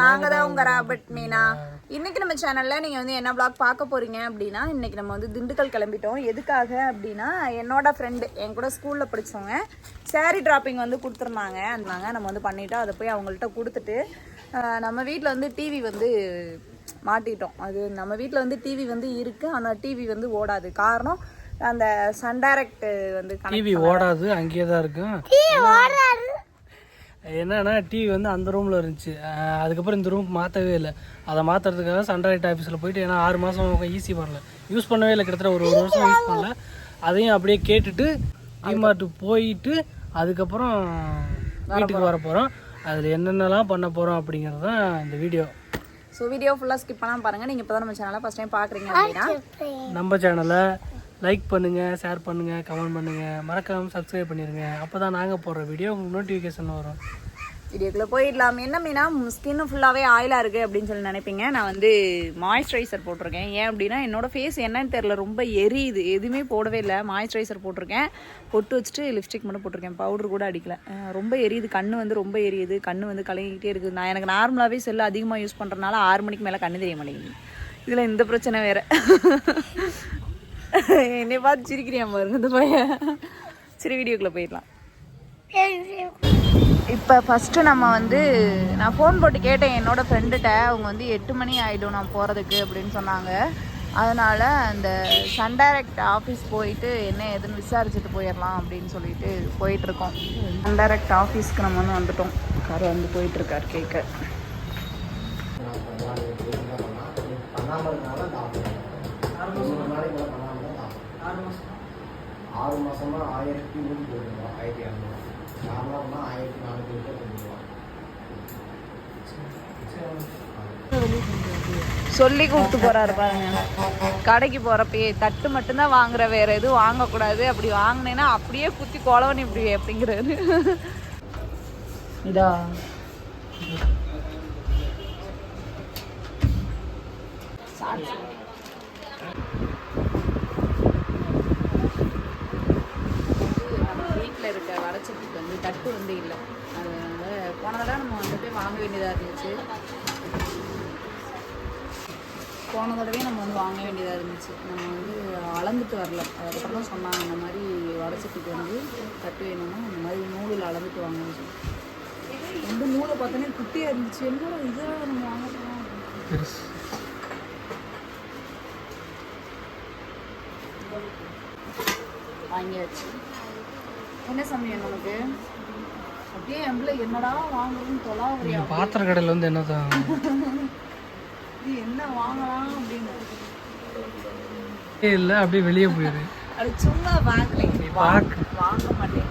நாங்க தான் உங்க ராபர்ட் மீனா. இன்னைக்கு நம்ம சேனல்ல நீங்க வந்து என்ன vlog பார்க்க போறீங்க அப்படின்னா இன்னைக்கு நம்ம வந்து திண்டுக்கல் கிளம்பிட்டோம். எதுக்காக அப்படின்னா என்னோட ஃப்ரெண்டு என் கூட ஸ்கூல்ல படிச்சவங்க saree டிராப்பிங் வந்து கொடுத்துருந்தாங்க. இருந்தாங்க நம்ம வந்து பண்ணிட்டோம். அதை போய் அவங்கள்ட்ட கொடுத்துட்டு நம்ம வீட்டில் வந்து டிவி வந்து மாட்டிட்டோம். அது நம்ம வீட்டில் வந்து டிவி வந்து இருக்கு. ஆனால் டிவி வந்து ஓடாது. காரணம் அந்த சன் டைரக்ட் வந்து டிவி ஓடாது. அங்கேயே தான் இருக்கும் என்னன்னா டிவி வந்து அந்த ரூமில் இருந்துச்சு. அதுக்கப்புறம் இந்த ரூம் மாற்றவே இல்லை. அதை மாற்றுறதுக்காக சன்ரைட் ஆஃபீஸில் போயிட்டு ஏன்னா ஆறு மாதம் ஈஸி பண்ணல. யூஸ் பண்ணவே இல்லை கிட்டத்தட்ட ஒரு ஒரு வருஷம் யூஸ் பண்ணல. அதையும் அப்படியே கேட்டுட்டு டிமார்ட்டு போயிட்டு அதுக்கப்புறம் வீட்டுக்கு வர போகிறோம் அதில் என்னென்னலாம் பண்ண போகிறோம் அப்படிங்கிறது தான் இந்த வீடியோ ஸோ வீடியோ ஃபுல்லாக ஸ்கிப் பண்ணாமல் பாருங்கள் நீங்கள் இப்போ தான் நம்ம சேனலை ஃபஸ்ட் டைம் பார்க்குறீங்க அப்படின்னா நம்ம சேனலை லைக் பண்ணுங்கள் ஷேர் பண்ணுங்கள் கமெண்ட் பண்ணுங்கள் மறக்காமல் சப்ஸ்கிரைப் பண்ணிடுங்க அப்போ தான் நாங்கள் போடுற வீடியோ உங்களுக்கு நோட்டிஃபிகேஷன் வரும். வீடியோக்குள்ளே போயிடலாம். என்ன மீனா ஸ்கின்னு ஃபுல்லாகவே ஆயிலாக இருக்குது அப்படின்னு சொல்லி நினைப்பீங்க. நான் வந்து மாய்ஸ்சரைசர் போட்டிருக்கேன். ஏன் அப்படின்னா என்னோடய ஃபேஸ் என்னன்னு தெரில ரொம்ப எரியுது. எதுவுமே போடவே இல்லை. மாய்ஸ்சரைசர் போட்டிருக்கேன். பொட்டு வச்சுட்டு லிப்ஸ்டிக் மட்டும் போட்டிருக்கேன். பவுடர் கூட அடிக்கல. ரொம்ப எரியுது. கண்ணு வந்து ரொம்ப எரியுது. கண்ணு வந்து கலங்கிக்கிட்டே இருக்குது. நான் எனக்கு நார்மலாகவே செல்லு அதிகமாக யூஸ் பண்ணுறதுனால ஆறு மணிக்கு மேலே கண்ணு தெரிய மாட்டேங்குது. இதில் இந்த பிரச்சனை வேறு. என்னை பார்த்து சிரிக்கிறியா பாருங்க இந்த பையன்? சரி வீடியோக்குள்ளே போயிடலாம். இப்போ ஃபஸ்ட்டு நம்ம வந்து நான் ஃபோன் போட்டு கேட்டேன் என்னோட ஃப்ரெண்டுகிட்ட அவங்க வந்து எட்டு மணி ஆகிடும் நான் போகிறதுக்கு அப்படின்னு சொன்னாங்க. அதனால் அந்த சன் டைரக்ட் ஆஃபீஸ் போயிட்டு என்ன ஏதுன்னு விசாரிச்சுட்டு போயிடலாம் அப்படின்னு சொல்லிட்டு போயிட்டுருக்கோம். சன் டைரக்ட் ஆஃபீஸ்க்கு நம்ம வந்து வந்துட்டோம். கார் வந்து போயிட்டுருக்கார் கேட்க ஆறு மாசமா? ஆயிரத்தி நூற்றி போட்டுருவோம் ஆயிரத்தி இரநூறு நார்மலாக ஆயிரத்தி நானூற்றி போட்டுருவோம் சொல்லி கொடுத்து போறாரு பாருங்க. கடைக்கு போறப்பயே தட்டு மட்டும்தான் வாங்குற வேற எதுவும் வாங்கக்கூடாது. அப்படி வாங்கினேன்னா அப்படியே குத்தி கொலவனி இப்படி அப்படிங்கிறாரு. இதா. வீட்டில் இருக்க வடச்சட்டிக்கு வந்து தட்டு வந்து இல்லை. அதனால போன தடவை நம்ம வந்துட்டு வாங்க வேண்டியதாக இருந்துச்சு. போன தடவையே நம்ம வந்து வாங்க வேண்டியதாக இருந்துச்சு. நம்ம வந்து அளந்துட்டு வரல. அதுக்கப்புறம் தான் சொன்னாங்க இந்த மாதிரி வடச்சட்டிக்கு வந்து தட்டு வேணும்னா இந்த மாதிரி நூலில் அளந்துட்டு வாங்கன்னு வந்து நூலை பார்த்தோன்னே குட்டியாக இருந்துச்சு. என்னடா இதெல்லாம் நம்ம வாங்க வாங்கியாச்சு. என்ன சமயம் நமக்கு அப்படியே எம்பிள என்னடா வாங்குறதுன்னு தொலாவறியா? பாத்திர கடையில் வந்து என்ன இது என்ன வாங்கலாம் அப்படின்னு. இல்லை அப்படியே வெளியே போயிடு அது சும்மா வாங்கலை. வாங்க மாட்டேன்.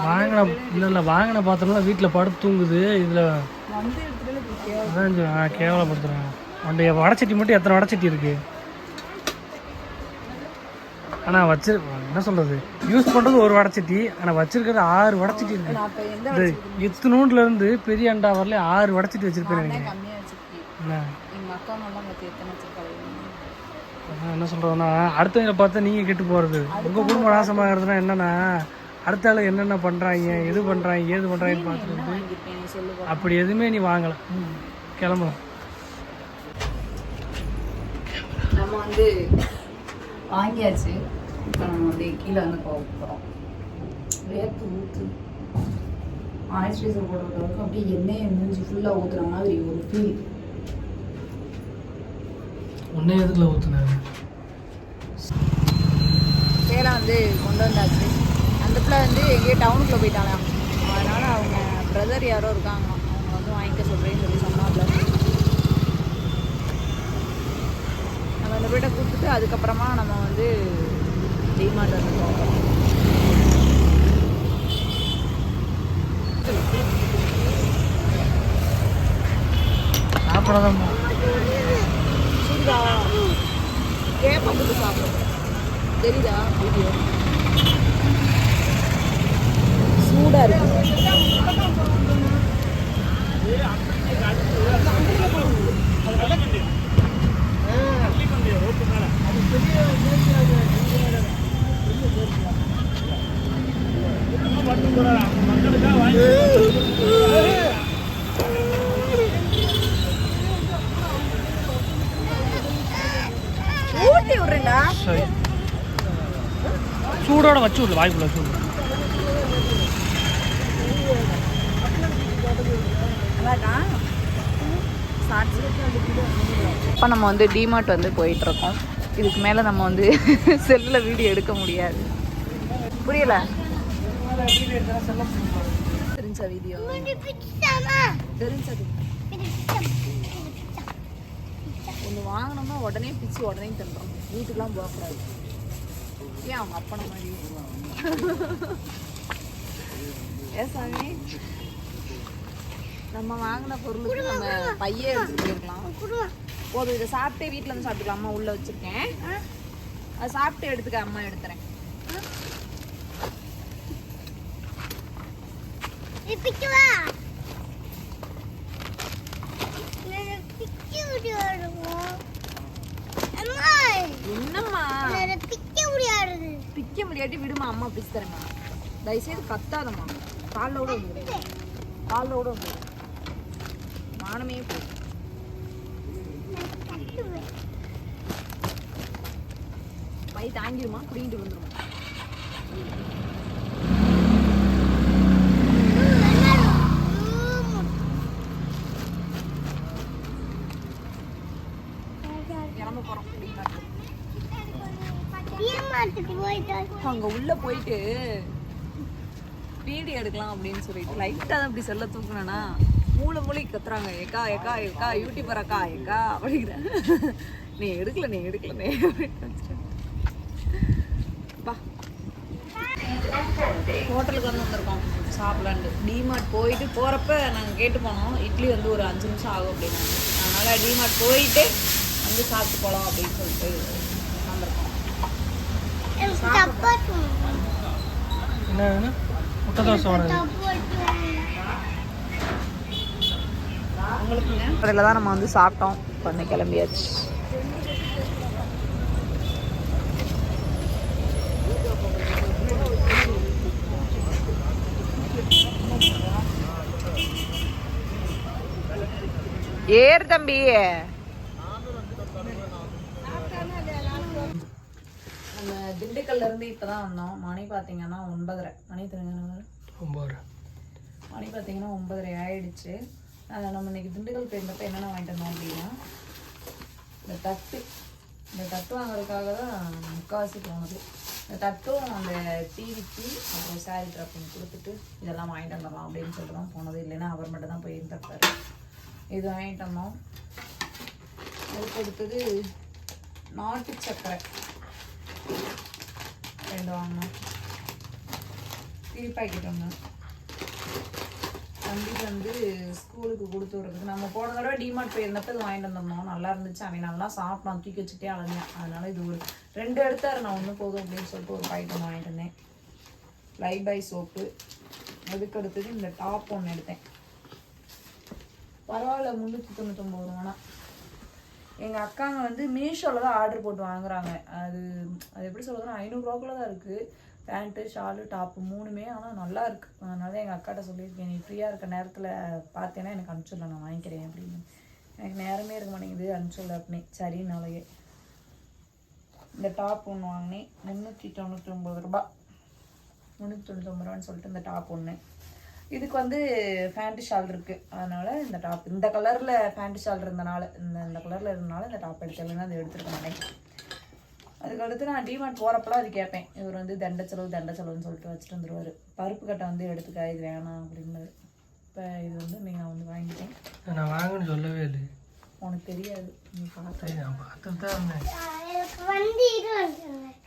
வாங்கின இல்லை இல்லை வாங்கின பாத்திரம்லாம் வீட்டில் படுத்து தூங்குது. இதில் அதான் கேவலப்படுத்துகிறேன் உன்டைய வடச்சட்டி மட்டும் எத்தனை வடச்சட்டி இருக்கு? ஆனால் வச்சு என்ன சொல்கிறது யூஸ் பண்ணுறது ஒரு வடச்சட்டி ஆனால் வச்சிருக்கிறது ஆறு வடச்சட்டி இருக்கு. இருந்து பெரிய அண்டா வரல ஆறு வடச்சட்டி வச்சிருப்பேன் என்ன? சொல்கிறதுனா அடுத்தவங்களை பார்த்தா நீங்கள் கெட்டு போகிறது உங்கள் குடும்பம் நாசமாகிறதுனா என்னன்னா அடுத்த ஆள் என்னென்ன பண்ணுறாங்க எது பண்ணுறாங்க ஏது பண்ணுறாங்கன்னு பார்த்துட்டு அப்படி எதுவுமே நீ வாங்கலை. கிளம்பலாம் நம்ம வந்து வாங்கியாச்சு. இப்போ நம்ம வந்து கீழே வந்து போக போகிறோம் வேர்த்து ஊற்று மாய்ஸ்சரைசர் போடுறதுக்கு அப்படியே எண்ணெயை மூஞ்சி ஃபுல்லாக ஊற்றுற மாதிரி ஒரு ஃபீல் ஒன்றே எதுக்குள்ள ஊற்றுனாரு சேலை வந்து கொண்டு வந்தாச்சு. அந்த பிள்ளை வந்து எங்கேயோ டவுனுக்குள்ளே போயிட்டாலாம் அதனால் அவங்க பிரதர் யாரோ இருக்காங்களாம். அவங்க வந்து வாங்கிக்க சொல்கிறேன்னு சொல்லி சொன்னாப்ல நம்ம அந்த வீட்டை கொடுத்துட்டு அதுக்கப்புறமா நம்ம வந்து டிமார்ட் வந்து போகிறோம் சாப்பிடாதான் சுடிதா கேப்பை போட்டு சாப்பிடும் தெரியுதா? வீடியோ சூடாக இருக்கு. ரோட்டு மேலே அது பெரிய மக்களுக்காக வாங்கி சூடோட வச்சு வாய்ப்புள்ள சூடு இப்போ நம்ம வந்து டிமார்ட் வந்து போயிட்டுருக்கோம். இதுக்கு மேலே நம்ம வந்து செல்லில் வீடியோ எடுக்க முடியாது. புரியல? தெரிஞ்ச வீடியோ. தெரிஞ்சது ஒன்று வாங்கினோம்னா உடனே பிச்சு உடனே தந்துடும் வீட்டுக்குலாம் போகக்கூடாது ஏன் அவங்க அப்பனை மாதிரி ஏ சாமி? நம்ம வாங்கின பொருளுக்கு நம்ம பையன் எடுத்துட்டு போயிருக்கலாம் போதும். இதை சாப்பிட்டே வீட்டில் வந்து சாப்பிட்டுக்கலாம். அம்மா உள்ள வச்சிருக்கேன். அதை சாப்பிட்டு எடுத்துக்க அம்மா எடுத்துறேன். என்னம்மா? பிக்க முடியாட்டி விடுமா அம்மா பிச்சு தரேம்மா. தயவுசெய்து கத்தாதம்மா காலோட வந்துடு காலோட வந்துடு மானமே போய் பை தாங்கிடுமா குடிங்கிட்டு வந்துடும் கிளம்ப போறோம். அங்க உள்ள போயிட்டு வீடியோ எடுக்கலாம் அப்படின்னு சொல்லிட்டு லைட்டா தான் அப்படி செல்ல தூக்குனேன்னா மூளை மூளை கத்துறாங்க. ஏக்கா ஏக்கா ஏக்கா யூடியூபர் அக்கா ஏக்கா அப்படிங்கிற. நீ எடுக்கல நீ எடுக்கல நீ. பா. ஹோட்டலுக்கு வந்து வந்திருக்கோம். சாப்பிடலான்ட்டு. டிமார்ட் போயிட்டு போகிறப்ப நாங்கள் கேட்டு போனோம். இட்லி வந்து ஒரு அஞ்சு நிமிஷம் ஆகும் அப்படின்னு. அதனால் டிமார்ட் போயிட்டு வந்து சாப்பிட்டு போகலாம் அப்படின்னு சொல்லிட்டு வந்திருக்கோம். என்ன முட்டை தோசை வேணும் உங்களுக்குங்க அதில் தான் நம்ம வந்து சாப்பிட்டோம். பண்ண கிளம்பியாச்சு. ஏறு தம்பி. நம்ம திண்டுக்கல்ல இருந்து இப்பதான் வந்தோம். மணி பாத்தீங்கன்னா ஒன்பதரை. மணி ரொம்ப ஒரு மணி பார்த்தீங்கன்னா ஒன்பதரை ஆயிடுச்சு. நம்ம இன்றைக்கி திண்டுக்கல் போயிருந்தப்ப என்னென்ன வாங்கிட்டு வந்தோம் அப்படின்னா இந்த தட்டு. இந்த தட்டு வாங்குறதுக்காக தான் முக்கால்வாசி போனது. இந்த தட்டும் அந்த டிவிக்கு அப்புறம் சாரி ட்ராப்பிங் கொடுத்துட்டு இதெல்லாம் வாங்கிட்டு வந்துடலாம் அப்படின்னு சொல்லிட்டு தான் போனது. இல்லைன்னா அவர் மட்டும் தான் போய் இது வாங்கிட்டு வந்தோம். அதுக்கு அடுத்தது நாட்டு சக்கரை. ரெண்டு வாங்கினோம். டீ பாக்கெட் ஒன்று வண்டி வந்து ஸ்கூலுக்கு கொடுத்து விட்றதுக்கு நம்ம போன தடவை டிமார்ட் போயிருந்தப்ப இது வாங்கிட்டு வந்தோம் நல்லா இருந்துச்சு. அவன் நல்லா சாப்பிட்டான் தூக்கி வச்சுட்டே அலைஞ்சான். அதனால இது ஒரு ரெண்டு எடுத்தாரு. நான் ஒன்று போதும் அப்படின்னு சொல்லிட்டு ஒரு பாக்கெட் ஒன்று வாங்கிட்டு வந்தேன். லைப் சோப்பு அதுக்கு அடுத்தது இந்த டாப் ஒன்று எடுத்தேன். பரவாயில்ல. முந்நூற்றி தொண்ணூத்தொம்பது ரூபானா. எங்கள் அக்காங்க வந்து மீஷோவில் தான் ஆர்டர் போட்டு வாங்குறாங்க. அது அது எப்படி சொல்கிறதுனா ஐநூறுரூவாக்குள்ள தான் இருக்குது பேண்ட்டு ஷாலு டாப்பு மூணுமே ஆனால் நல்லா இருக்கு. அதனால எங்கள் அக்காட்ட சொல்லியிருக்கேன் நீ ஃப்ரீயாக இருக்க நேரத்தில் பார்த்தேன்னா எனக்கு அனுப்பிச்சுடல நான் வாங்கிக்கிறேன் அப்படின்னு. எனக்கு நேரமே இருக்க மாட்டேங்குது அனுப்பிச்சுடல அப்படின்னு. சரினாலேயே இந்த டாப் ஒன்று வாங்கினேன் முந்நூற்றி தொண்ணூற்றி ஒம்பது ரூபா. முந்நூற்றி தொண்ணூத்தொம்பது ரூபான்னு சொல்லிட்டு இந்த டாப் ஒன்று இதுக்கு வந்து ஃபேண்ட்டு ஷால் இருக்குது அதனால் இந்த டாப் இந்த கலரில் ஃபேண்ட்டு ஷால் இருந்தனால இந்த இந்த கலரில் இருந்தனால இந்த டாப் எடுத்து இல்லைன்னா அது எடுத்துருக்க மாட்டேன் அதுக்கு அடுத்து நான் டிமார்ட் போகிறப்பலாம் அது கேட்பேன். இவர் வந்து தண்ட செலவு தண்ட செலவுன்னு சொல்லிட்டு வச்சுட்டு வந்துருவாரு. பருப்பு கட்டை வந்து எடுத்துக்க இது வேணாம் அப்படின்னாரு. இப்போ இது வந்து நீங்கள் வந்து வாங்கிட்டேன். நான் வாங்கன்னு சொல்லவே இல்லை உனக்கு தெரியாது. நீ பார்த்த சரி நான் பார்த்துட்டு தான் இருந்தேன்.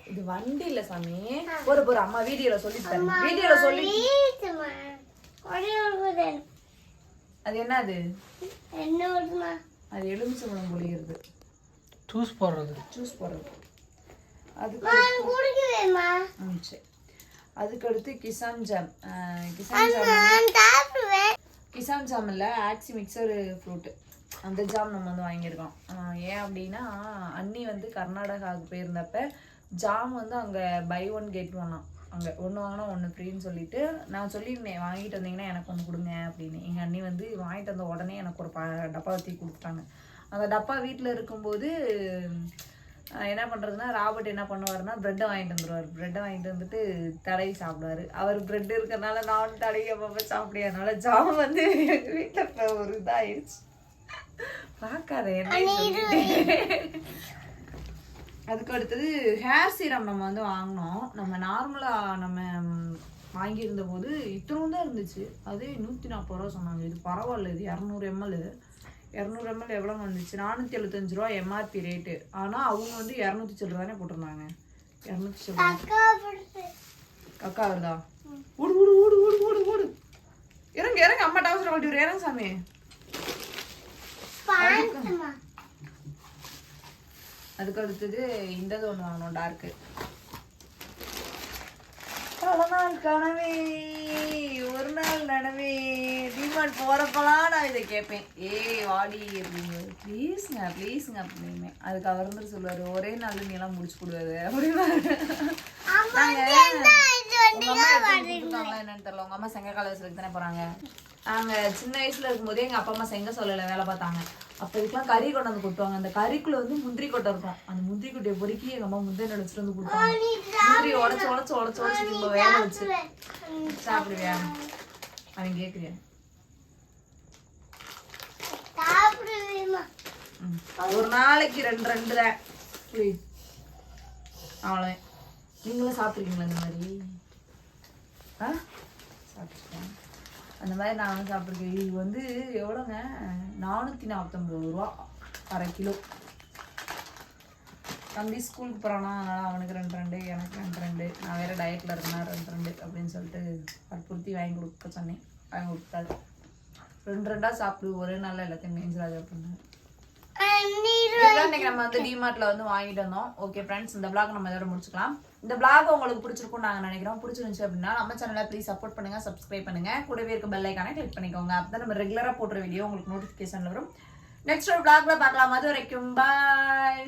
இது வண்டி இல்லை சாமி. ஒரு ஒரு அம்மா வீடியோவில் சொல்லி வீடியோவில் சொல்லி அது என்ன அது அது எலுமிச்சம்பழம் பொழிகிறது ஜூஸ் போடுறது. ஜூஸ் போடுறது. அதுக்கு சரி. அதுக்கு அடுத்து Kissan jam Kissan jam Kissan jam இல்லை ஆக்சி மிக்சர் ஃப்ரூட்டு. அந்த ஜாம் நம்ம வந்து வாங்கியிருக்கோம். ஏன் அப்படின்னா அண்ணி வந்து கர்நாடகாவுக்கு போயிருந்தப்ப ஜாம் வந்து அங்கே பை ஒன் கெட் ஒன்னா அங்கே ஒன்று வாங்கினா ஒன்று ஃப்ரீன்னு சொல்லிட்டு நான் சொல்லியிருந்தேன் வாங்கிட்டு வந்தீங்கன்னா எனக்கு ஒன்று கொடுங்க அப்படின்னு. எங்கள் அண்ணி வந்து வாங்கிட்டு வந்த உடனே எனக்கு ஒரு ப டப்பா ஊற்றி கொடுத்துட்டாங்க. அந்த டப்பா வீட்டில் இருக்கும்போது என்ன பண்றதுன்னா ராபர்ட் என்ன பண்ணுவாருன்னா பிரெட்டை வாங்கிட்டு வந்துருவாரு. பிரெட்டை வாங்கிட்டு வந்துட்டு தடவி சாப்பிடுவாரு. அவர் பிரெட் இருக்கறனால நானும் தடவி அப்பப்போ சாப்பிடியதுனால ஜாம் வந்து எங்க வீட்டுல இப்ப ஒரு இதாயிருச்சு பார்க்காத அதுக்கு அடுத்தது ஹேர் சீரம் நம்ம வந்து வாங்கினோம். நம்ம நார்மலாக நம்ம வாங்கியிருந்த போது இத்தனும் தான் இருந்துச்சு. அதே நூற்றி நாற்பது ரூபா சொன்னாங்க. இது பரவாயில்ல இது இரநூறு எம்எல் இரநூறு எம்எல் எவ்வளோ வந்துச்சு? நானூற்றி எழுபத்தஞ்சு ரூபா எம்ஆர்பி ரேட்டு ஆனால் அவங்க வந்து இரநூத்தி சில்லற தானே போட்டிருந்தாங்க. இரநூத்தி சில்லற. அக்கா வருதா? ஓடு ஓடு ஓடு ஓடு ஓடு ஓடு. இறங்க இறங்க அம்மா டவுசர் கட்டி விடு. இறங்க சாமி. அதுக்கு அடுத்தது இந்த ஒன்று வாங்கணும் டார்க்கு பல நாள் கனவே ஒரு நாள் நனவே. டிமாண்ட் போறப்பலாம் நான் இதை கேட்பேன். ஏய் வாடி அப்படின்னு ப்ளீஸுங்க ப்ளீஸுங்க அப்படின்னு அதுக்கு அவர் வந்து சொல்லுவாரு ஒரே நாள் நீ எல்லாம் முடிச்சு கொடுவாரு அப்படின்னு என்னன்னு தெரியல. உங்க அம்மா செங்க காலேஜ்ல தானே போறாங்க. நாங்க சின்ன வயசுல இருக்கும்போதே எங்க அப்பா அம்மா செங்க சொல்லல வேலை பார்த்தாங்க. அப்ப இதுக்கெல்லாம் கறி கொண்டு வந்து கொட்டுவாங்க அந்த கறிக்குள்ள வந்து முந்திரி கொட்டை இருக்கும். அந்த முந்திரி கொட்டையை பொறுக்கி எங்க அம்மா முந்திரி நினைச்சிட்டு வந்து கொடுத்தாங்க முந்திரி உடச்சு உடச்சு உடச்சு உடச்சு இப்போ வேக வச்சு. சாப்பிடுவியா? அவன் கேக்குறியா. ஒரு நாளைக்கு ரெண்டு ரெண்டு தான் அவ்வளோதான் நீங்களும் சாப்பிட்ருக்கீங்களா இந்த மாதிரி? ஆ? சாப்பிட்ருக்கேன் அந்த மாதிரி நானும் சாப்பிட்ருக்கேன் இது வந்து எவ்வளோங்க? நானூற்றி நாற்பத்தொம்பது ரூபா. அரை கிலோ. தம்பி ஸ்கூலுக்கு போகிறானா அதனால் அவனுக்கு ரெண்டு ரெண்டு எனக்கு ரெண்டு ரெண்டு. நான் வேறு டயட்டில் இருக்கேனா ரெண்டு ரெண்டு அப்படின்னு சொல்லிட்டு வற்புறுத்தி வாங்கி கொடுக்க சொன்னேன். வாங்கி கொடுத்தாரு ரெண்டு ரெண்டா சாப்பிடு ஒரே நாளில் எல்லாத்தையும் மேய்ஞ்சிடாது அப்படின்னு இன்னைக்கு நம்ம வந்து டிமார்ட்ல வந்து வாங்கிட்டு வந்தோம். ஓகே ஃப்ரெண்ட்ஸ் இந்த பிளாக் நம்ம இதோட முடிச்சுக்கலாம். இந்த பிளாக் உங்களுக்கு பிடிச்சிருக்கும் நாங்க நினைக்கிறோம். பிடிச்சிருந்துச்சு அப்படின்னா நம்ம சேனலை ப்ளீஸ் சப்போர்ட் பண்ணுங்க சப்ஸ்கிரைப் பண்ணுங்க. கூடவே இருக்க பெல் ஐக்கான கிளிக் பண்ணிக்கோங்க. அப்பதான் நம்ம ரெகுலரா போடுற வீடியோ உங்களுக்கு நோட்டிஃபிகேஷன் வரும். நெக்ஸ்ட் ஒரு பிளாக்ல பார்க்கலாம். அது வரைக்கும் பாய்